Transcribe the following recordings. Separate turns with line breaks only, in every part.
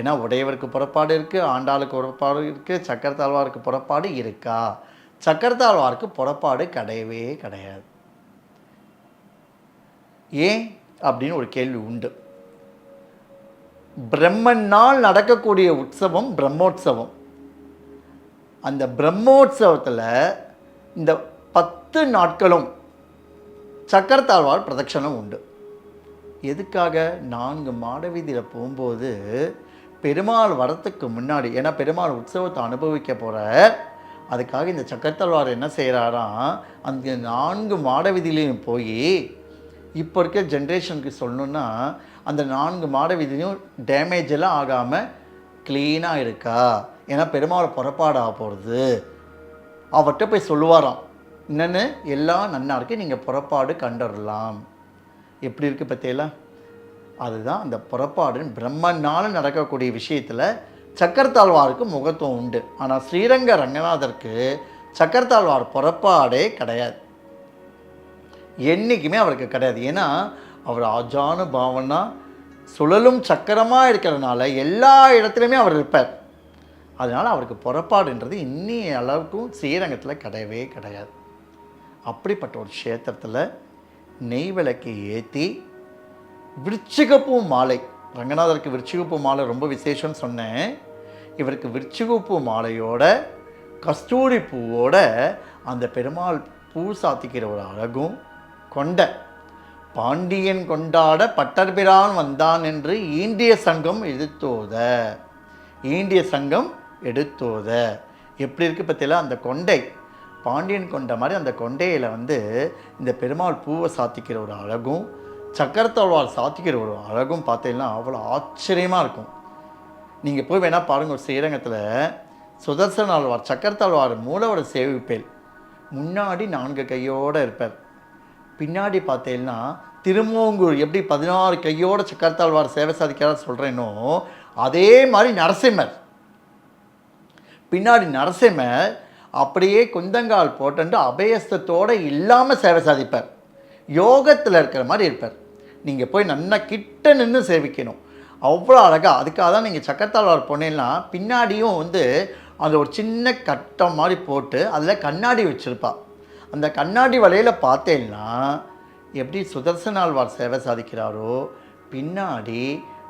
ஏன்னா உடையவருக்கு புறப்பாடு இருக்குது ஆண்டாளுக்கு புறப்பாடு இருக்குது சக்கரத்தாழ்வாருக்கு புறப்பாடு இருக்கா? சக்கரத்தாழ்வாருக்கு புறப்பாடு கிடையவே கிடையாது. ஏன்? அப்படின்னு ஒரு கேள்வி உண்டு. பிரம்மனால் நடக்கக்கூடிய உற்சவம் பிரம்மோற்சவம். அந்த பிரம்மோற்சவத்தில் இந்த பத்து நாட்களும் சக்கரத்தாழ்வார் பிரதட்சணம் உண்டு. எதுக்காக? நான்கு மாட வீதியில் போகும்போது பெருமாள் வரத்துக்கு முன்னாடி ஏன்னா பெருமாள் உற்சவத்தை அனுபவிக்க போகிற அதுக்காக இந்த சக்கரத்தல்வார் என்ன செய்கிறாராம் அந்த நான்கு மாட வீதியிலையும் போய் இப்போ இருக்க ஜென்ரேஷனுக்கு சொல்லணுன்னா அந்த நான்கு மாட வீதிலையும் டேமேஜ் எல்லாம் ஆகாமல் க்ளீனாக இருக்கா? ஏன்னா பெருமாள் புறப்பாடாக போகிறது அவர்கிட்ட போய் சொல்லுவாராம் என்னென்னு? எல்லாம் நன்னா இருக்கு நீங்கள் புறப்பாடு கண்டுடலாம் எப்படி இருக்குது பற்றியல அதுதான் அந்த புறப்பாடுன்னு பிரம்மனால் நடக்கக்கூடிய விஷயத்தில் சக்கரத்தாழ்வாருக்கு முகத்துவம் உண்டு. ஆனால் ஸ்ரீரங்க ரங்கநாதருக்கு சக்கரத்தாழ்வார் புறப்பாடே கிடையாது. என்றைக்குமே அவருக்கு கிடையாது. ஏன்னா அவர் ஆஜானு பாவனா சுழலும் சக்கரமாக இருக்கிறதுனால எல்லா இடத்துலையுமே அவர் இருப்பார். அதனால் அவருக்கு புறப்பாடுன்றது இன்னி அளவுக்கும் ஸ்ரீரங்கத்தில் கிடையவே கிடையாது. அப்படிப்பட்ட ஒரு க்ஷேத்திரத்தில் நெய் விளக்கை ஏற்றி விருச்சிகப்பூ மாலை. ரங்கநாதருக்கு விருச்சிகப்பூ மாலை ரொம்ப விசேஷம்னு சொன்னேன். இவருக்கு விருச்சிகப்பூ மாலையோட கஸ்தூரி பூவோட அந்த பெருமாள் பூ சாத்திக்கிற ஒரு அழகும் கொண்ட பாண்டியன் கொண்டாட பட்டர்பிரான் வந்தான் என்று ஈண்டிய சங்கம் எடுத்தோத ஈண்டிய சங்கம் எடுத்தோத. எப்படி இருக்குது பற்றில அந்த கொண்டை பாண்டியன் கொண்ட மாதிரி அந்த கொண்டையில் வந்து இந்த பெருமாள் பூவை சாத்திக்கிற ஒரு அழகும் சக்கரத்தாழ்வார் சாத்திக்கிற ஒரு அழகும் பார்த்தீங்கன்னா அவ்வளோ ஆச்சரியமாக இருக்கும். நீங்கள் போய் வேணால் பாருங்கள் ஒரு ஸ்ரீரங்கத்தில் சுதர்சன ஆழ்வார் சக்கரத்தாழ்வார் மூலவரை சேவிப்பேல். முன்னாடி நான்கு கையோடு இருப்பார். பின்னாடி பார்த்தீங்கன்னா திருமூங்கூர் எப்படி பதினாறு கையோட சக்கரத்தாழ்வார் சேவை சாதிக்கிறார் சொல்கிறேனோ அதே மாதிரி நரசிம்மர். பின்னாடி நரசிம்மர் அப்படியே குந்தங்கால் போட்டு அபயஸ்தத்தோடு இல்லாமல் சேவை சாதிப்பார். யோகத்தில் இருக்கிற மாதிரி இருப்பார். நீங்கள் போய் நல்லா கிட்ட நின்று சேவிக்கணும். அவ்வளோ அழகாக அதுக்காக தான் நீங்கள் சக்கரத்தாழ்வார் போனீங்கன்னா பின்னாடியும் வந்து அந்த ஒரு சின்ன கட்டம் மாதிரி போட்டு அதில் கண்ணாடி வச்சுருப்பா. அந்த கண்ணாடி வலையில் பார்த்தேன்னா எப்படி சுதர்சனாழ்வார் சேவை சாதிக்கிறாரோ பின்னாடி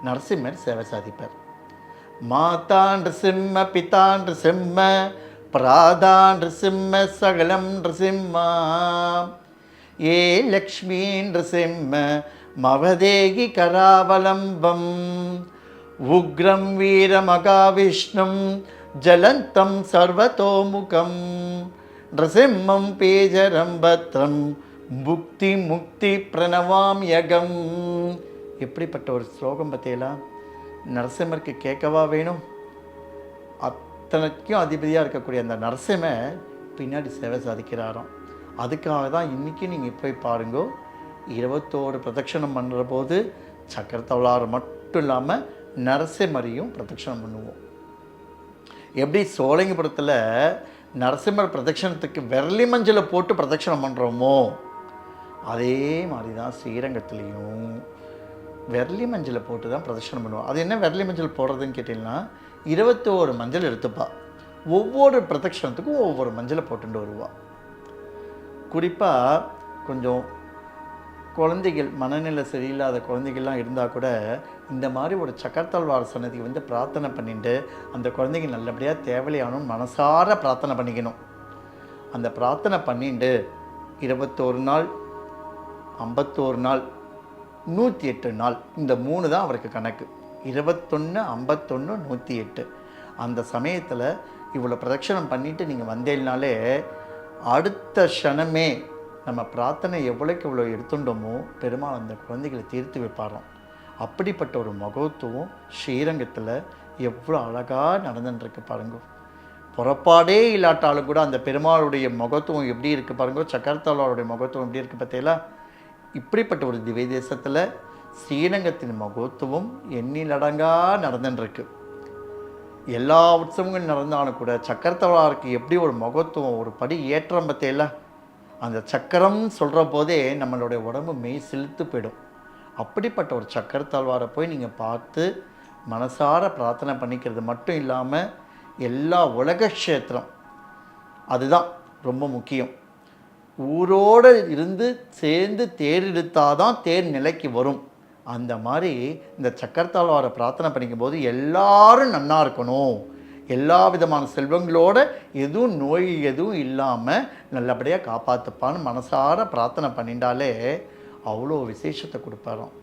நரசிம்மர் சேவை சாதிப்பார். மாதாண்டு சிம்ம பிதாண்டு சிம்ம பிராதாண்டு சிம்ம சகலம் சிம்மா. ஏ லக்ஷ்மின்ற சிம்ம மவதேகி கராவலம்பம். உக்ரம் வீரமகாவிஷ்ணும் ஜலந்தம் சர்வதோமுகம். நரசிம்மம் பேஜரம் பத்ரம் முக்தி முக்தி பிரணவாம் யகம். எப்படிப்பட்ட ஒரு ஸ்லோகம் பற்றியலாம் நரசிம்மருக்கு கேட்கவா வேணும்? அத்தனைக்கும் அதிபதியாக இருக்கக்கூடிய அந்த நரசிம்ம பின்னாடி சேவை சாதிக்கிறாராம். அதுக்காக தான் இன்றைக்கி நீங்கள் போய் பாருங்கோ. இருபத்தோரு பிரதட்சணம் பண்ணுற போது சக்கரத்தவளாறு மட்டும் இல்லாமல் நரசிம்மரையும் பிரதட்சணம் பண்ணுவோம். எப்படி சோழங்கபுரத்தில் நரசிம்மர் பிரதட்சணத்துக்கு வெரலி மஞ்சளை போட்டு பிரதட்சணம் பண்ணுறோமோ அதே மாதிரி தான் ஸ்ரீரங்கத்துலேயும் வெரலி மஞ்சளை போட்டு தான் பிரதட்சணம் பண்ணுவோம். அது என்ன வெரலி மஞ்சள் போடுறதுன்னு கேட்டிங்கன்னா இருபத்தோரு மஞ்சள் எடுத்துப்பா. ஒவ்வொரு பிரதட்சணத்துக்கும் ஒவ்வொரு மஞ்சளை போட்டுட்டு வருவாள் குறிப்பாக கொஞ்சம் குழந்தைகள் மனநிலை சரியில்லாத குழந்தைகள்லாம் இருந்தால் கூட இந்த மாதிரி ஒரு சக்கரத்தாழ்வார் சன்னதிக்கு வந்து பிரார்த்தனை பண்ணிட்டு அந்த குழந்தைங்க நல்லபடியாக தேவையானும் மனசார பிரார்த்தனை பண்ணிக்கணும். அந்த பிரார்த்தனை பண்ணிட்டு இருபத்தோரு நாள் ஐம்பத்தோரு நாள் நூற்றி எட்டு நாள் இந்த மூணு தான் அவருக்கு கணக்கு. இருபத்தொன்று ஐம்பத்தொன்று நூற்றி எட்டு அந்த சமயத்தில் இவ்வளோ பிரதட்சணம் பண்ணிவிட்டு நீங்கள் வந்தேன்னாலே அடுத்த க்ஷணமே நம்ம பிரார்த்தனை எவ்வளோக்கு எவ்வளோ எடுத்துட்டோமோ பெருமாள் அந்த குழந்தைகளை தீர்த்து வைப்பாராம். அப்படிப்பட்ட ஒரு மகத்துவம் ஸ்ரீரங்கத்தில் எவ்வளோ அழகாக நடந்துட்டுருக்கு பாருங்க. புறப்பாடே இல்லாட்டாலும் கூட அந்த பெருமாளுடைய மகத்துவம் எப்படி இருக்குது பாருங்க? சக்கரத்தாளருடைய மகத்துவம் எப்படி இருக்குது பார்த்தீங்களா? இப்படிப்பட்ட ஒரு திவ்ய தேசத்தில் ஸ்ரீரங்கத்தின் மகத்துவம் எண்ணிலடங்காக நடந்துட்டுருக்கு எல்லா உற்சவங்களும் நடந்தாலும் கூட சக்கரத்தவளாருக்கு எப்படி ஒரு மகத்துவம் ஒரு படி ஏற்றம் பற்றியில அந்த சக்கரம் சொல்கிற போதே நம்மளுடைய உடம்பு மெய் செலுத்து போயிடும். அப்படிப்பட்ட ஒரு சக்கரத்தாழ்வாரை போய் நீங்கள் பார்த்து மனசார பிரார்த்தனை பண்ணிக்கிறது மட்டும் இல்லாமல் எல்லா உலக க்ஷேத்திரம் அதுதான் ரொம்ப முக்கியம். ஊரோடு இருந்து சேர்ந்து தேர் இழுத்தாதான் தேர் நிலைக்கு வரும். அந்த மாதிரி இந்த சக்கரத்தாழ்வாரை பிரார்த்தனை பண்ணிக்கும்போது எல்லாரும் நன்னா இருக்கணும். எல்லா விதமான செல்வங்களோட எதுவும் நோய் எதுவும் இல்லாமல் நல்லபடியாக காப்பாற்றுப்பான்னு மனசார பிரார்த்தனை பண்ணிட்டாலே அவ்வளோ விசேஷத்தை கொடுப்பாராம்.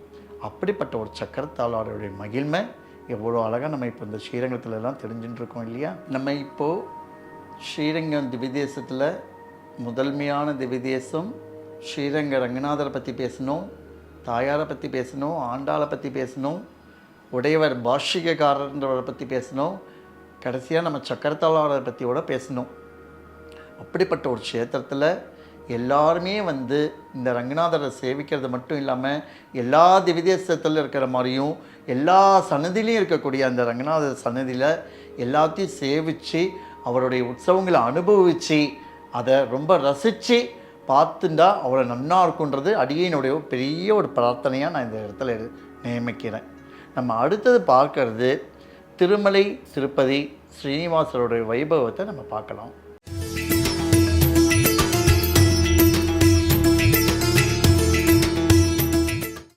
அப்படிப்பட்ட ஒரு சக்கரத்தாளருடைய மகிழ்மை எவ்வளோ அழகாக நம்ம இப்போ இந்த ஸ்ரீரங்கத்துலலாம் தெரிஞ்சுட்டுருக்கோம் இல்லையா? நம்ம இப்போது ஸ்ரீரங்கம் திவிதேசத்தில் முதன்மையான திவிதேசம் ஸ்ரீரங்க ரங்கநாதரை பற்றி பேசணும் தாயாரை பற்றி பேசணும் ஆண்டாளை பற்றி பேசணும் உடையவர் பாஷிகக்காரன்றவரை பற்றி பேசணும் கடைசியாக நம்ம சக்கரத்தாழ்வாரை பற்றியோட பேசணும். அப்படிப்பட்ட ஒரு க்ஷேத்திரத்தில் எல்லாருமே வந்து இந்த ரங்கநாதரை சேவிக்கிறது மட்டும் இல்லாமல் எல்லா திவிதேசத்தில் இருக்கிற மாதிரியும் எல்லா சன்னதிலையும் இருக்கக்கூடிய அந்த ரங்கநாதர் சன்னதியில் எல்லாத்தையும் சேவித்து அவருடைய உற்சவங்களை அனுபவித்து அதை ரொம்ப ரசித்து பார்த்துண்டா அவ்வளோ நன்னா இருக்குன்றது அடியினுடைய பெரிய ஒரு பிரார்த்தனையாக நான் இந்த இடத்துல நியமிக்கிறேன். நம்ம அடுத்தது பார்க்கறது திருமலை திருப்பதி ஸ்ரீனிவாசருடைய வைபவத்தை நம்ம பார்க்கலாம்.